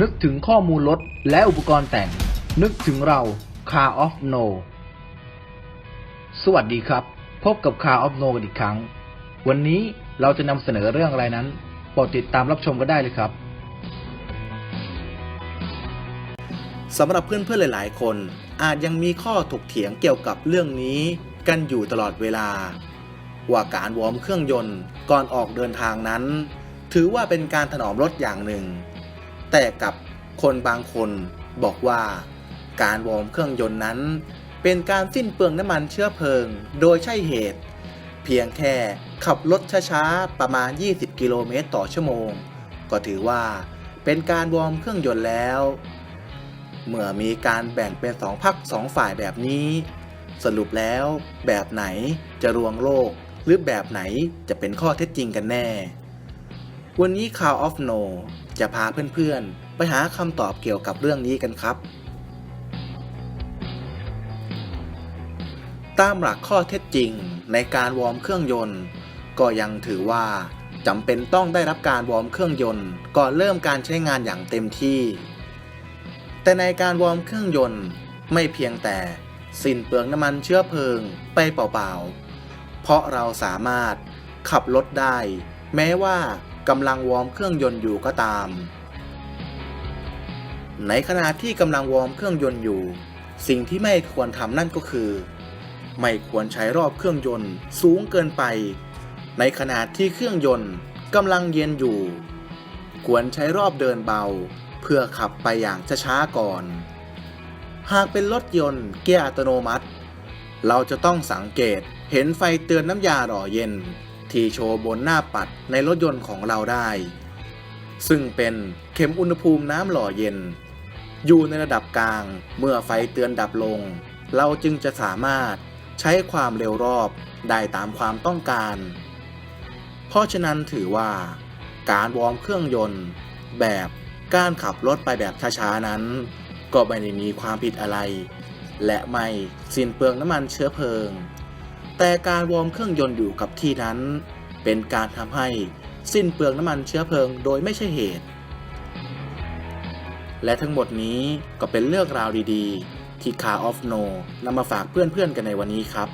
นึกถึงข้อมูลรถและอุปกรณ์แต่ง นึกถึงเรา Car of No สวัสดีครับ พบกับ Car of No กันอีกครั้ง วันนี้เราจะนำเสนอเรื่องอะไรนั้นโปรดติดตามรับชมกันได้เลยครับสำหรับเพื่อนๆหลาย ๆ คน อาจยังมีข้อถกเถียงเกี่ยวกับเรื่องนี้กันอยู่ตลอดเวลา ว่าการวอร์มเครื่องยนต์ก่อนออกเดินทางนั้น ถือว่าเป็นการถนอมรถอย่างหนึ่ง แต่กับคนบางคนบอกว่า การวอร์มเครื่องยนต์นั้น เป็นการสิ้นเปลืองน้ำมันเชื้อเพลิง โดยใช่เหตุ เพียงแค่ขับรถช้าๆ ประมาณ 20 กิโลเมตรต่อชั่วโมง ก็ถือว่าเป็นการวอร์มเครื่องยนต์แล้ว เมื่อมีการแบ่งเป็นสองพักสองฝ่ายแบบนี้ สรุปแล้วแบบไหนจะรวงโลก หรือแบบไหนจะเป็นข้อเท็จจริงกันแน่ วันนี้ข่าวออฟโนจะพาเพื่อนๆ ไปหาคำตอบเกี่ยวกับเรื่องนี้กันครับ ตามหลักข้อเท็จจริงในการวอร์มเครื่องยนต์ ก็ยังถือว่าจำเป็นต้องได้รับการวอร์มเครื่องยนต์ก่อนเริ่มการใช้งานอย่างเต็มที่ แต่ในการวอร์มเครื่องยนต์ไม่เพียงแต่สิ้นเปลืองน้ำมันเชื้อเพลิงไปเปล่าๆ เพราะเราสามารถขับรถได้ แม้ว่า กำลังวอร์มเครื่องยนต์อยู่ก็ตาม ในขณะที่กำลังวอร์มเครื่องยนต์อยู่ สิ่งที่ไม่ควรทำนั่นก็คือ ไม่ควรใช้รอบเครื่องยนต์สูงเกินไป ในขณะที่เครื่องยนต์กำลังเย็นอยู่ ควรใช้รอบเดินเบา เพื่อขับไปอย่างช้าๆก่อน หากเป็นรถยนต์เกียร์อัตโนมัติ เราจะต้องสังเกตเห็นไฟเตือนน้ำยาหล่อเย็น ที่โชว์บนหน้าปัดในรถยนต์ของเราได้ ซึ่งเป็นเข็มอุณหภูมิน้ำหล่อเย็น อยู่ในระดับกลางเมื่อไฟเตือนดับลง เราจึงจะสามารถใช้ความเร็วรอบได้ตามความต้องการ เพราะฉะนั้นถือว่า การวอร์มเครื่องยนต์ แบบการขับรถไปแบบช้าๆนั้น ก็ไม่ได้มีความผิดอะไร และไม่สิ้นเปลืองน้ำมันเชื้อเพลิง แต่การวอร์มเครื่องยนต์อยู่กับที่นั้น เป็นการทำให้สิ้นเปลืองน้ำมันเชื้อเพลิงโดยไม่ใช่เหตุ และทั้งหมดนี้ก็เป็นเรื่องราวดีๆ ที่ Car of No นำมาฝากเพื่อนๆกันในวันนี้ครับ